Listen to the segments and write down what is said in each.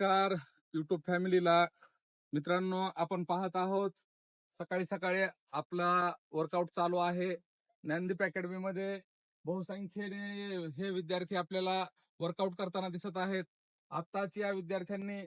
नमस्कार युट्यूब फॅमिलीला मित्रांनो आपण पाहत आहोत सकाळी सकाळी आपला वर्कआउट चालू आहे ज्ञानदीप अकॅडमी मध्ये. बहुसंख्येने हे विद्यार्थी आपल्याला वर्कआउट करताना दिसत आहेत. आताच या विद्यार्थ्यांनी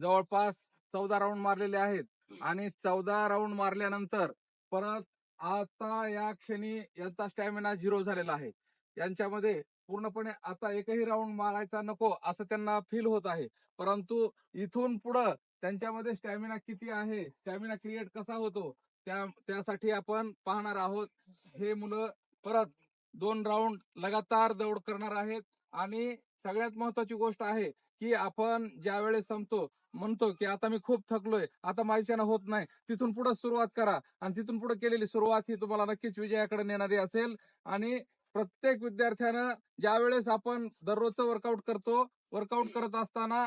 जवळपास चौदा राऊंड मारलेले आहेत आणि चौदा राऊंड मारल्यानंतर परत आता या क्षणी यांचा स्टॅमिना झिरो झालेला आहे. यांच्यामध्ये पूर्णपणे आता एकही राऊंड मारायचा नको असं त्यांना फील होत आहे. परंतु इथून पुढं त्यांच्यामध्ये स्टॅमिना किती आहे? स्टॅमिना क्रिएट कसा होतो? त्या त्यासाठी आपण पाहणार आहोत. हे मुलं परत दोन राऊंड लगातार दौड करणार आहेत. आणि सगळ्यात महत्वाची गोष्ट आहे की आपण ज्या वेळेस संपतो म्हणतो की आता मी खूप थकलोय आता माझ्यानं होत नाही. तिथून पुढे सुरुवात करा. आणि तिथून पुढे केलेली सुरुवात ही तुम्हाला नक्कीच विजयाकडे नेणारी असेल. आणि प्रत्येक विद्यार्थ्यानं ज्या वेळेस आपण दररोजचं वर्कआउट करतो वर्कआउट करत असताना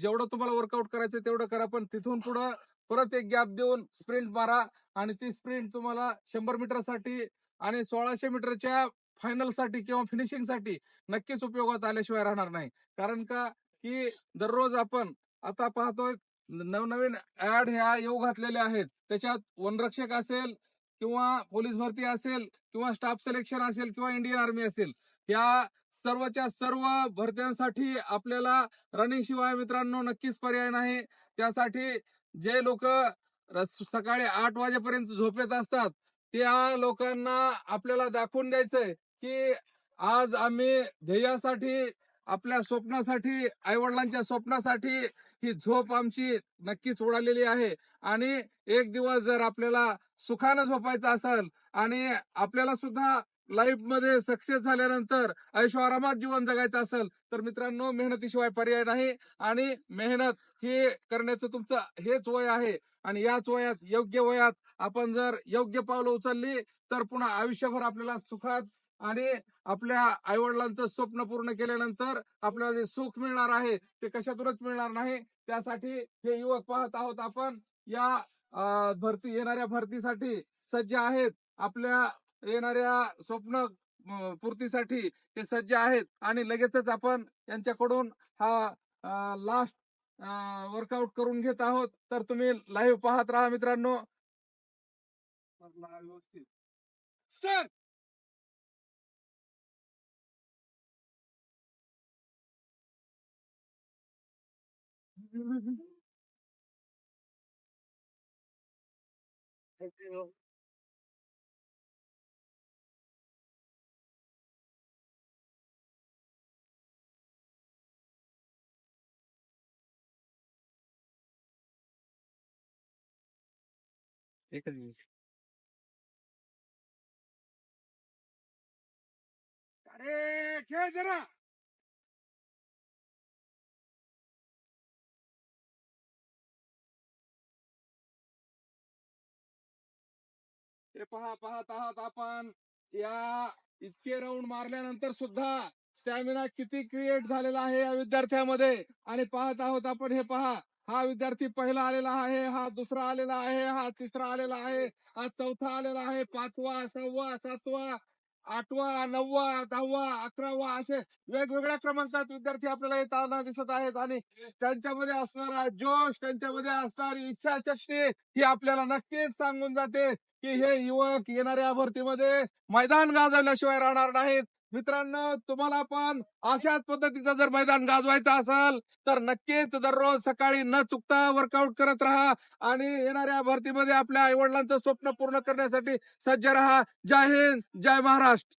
जेवढं तुम्हाला वर्कआउट करायचं तेवढं करा पण तिथून पुढं परत एक गॅप देऊन स्प्रिंट मारा आणि ती स्प्रिंट तुम्हाला शंभर मीटरसाठी आणि सोळाशे मीटरच्या फायनलसाठी किंवा फिनिशिंगसाठी नक्कीच उपयोगात आल्याशिवाय राहणार नाही. कारण का? की दररोज आपण आता पाहतोय नवनवीन ऍड ह्या येऊ घातलेल्या आहेत. त्याच्यात वनरक्षक असेल किंवा पोलीस भरती असेल किंवा स्टाफ सिलेक्शन असेल किंवा इंडियन आर्मी असेल या सर्वच्या सर्व भरत्यांसाठी आपल्याला रनिंग शिवाय मित्रांनो नक्कीच पर्याय नाही. त्यासाठी जे लोक सकाळी आठ वाजेपर्यंत झोपेत असतात त्या लोकांना आपल्याला दाखवून द्यायचंय की आज आम्ही ध्येयासाठी आपल्या स्वप्नासाठी आई वडिलांच्या स्वप्नासाठी ही झोप आमची नक्कीच उडालेली आहे. आणि एक दिवस जर आपल्याला सुखानं झोपायचं असेल आणि आपल्याला सुद्धा लाईफमध्ये सक्सेस झाल्यानंतर आयुष्य आरामात जीवन जगायचं असेल तर मित्रांनो मेहनतीशिवाय पर्याय नाही. आणि मेहनत हे करण्याचं तुमचं हेच वय आहे. आणि याच वयात योग्य वयात आपण जर योग्य पावलं उचलली तर पुन्हा आयुष्यभर आपल्याला सुखात आणि आपल्या आई वडिलांचं स्वप्न पूर्ण केल्यानंतर आपल्याला जे सुख मिळणार आहे ते कशातूनच मिळणार नाही. त्यासाठी हे युवक पाहत आहोत आपण. या भरती येणाऱ्या भरतीसाठी सज्ज आहेत. आपल्या येणाऱ्या स्वप्न पूर्तीसाठी ते सज्ज आहेत. आणि लगेचच आपण यांच्याकडून हा लास्ट वर्कआउट करून घेत आहोत. तर तुम्ही लाईव्ह पाहत राहा मित्रांनो. व्यवस्थित. एकच मिनिट अरे खेळ जरा ते पहा पाहत आहात आपण. या इतके राऊंड मारल्यानंतर सुद्धा स्टॅमिना किती क्रिएट झालेला आहे या विद्यार्थ्यामध्ये. आणि पाहत आहोत आपण हे पहा. हा विद्यार्थी पहिला आलेला आहे हा दुसरा आलेला आहे हा तिसरा आलेला आहे हा चौथा आलेला आहे पाचवा सहावा सातवा. आठवा नववा दहावा अकरावा असे वेगवेगळ्या क्रमांकात विद्यार्थी आपल्याला येताना दिसत आहेत आणि त्यांच्यामध्ये असणारा जोश त्यांच्यामध्ये असणारी इच्छाशक्ती ही आपल्याला नक्कीच सांगून जाते की हे युवक येणाऱ्या भरतीमध्ये मैदान गाजवल्याशिवाय राहणार नाहीत. मित्रांनो तुम्हाला पण अशाच पद्धतीचं जर मैदान गाजवायचं असेल तर नक्कीच दररोज सकाळी न चुकता वर्कआउट करत राहा आणि येणाऱ्या भरतीमध्ये आपल्या आई वडिलांचं स्वप्न पूर्ण करण्यासाठी सज्ज राहा. जय हिंद जय महाराष्ट्र.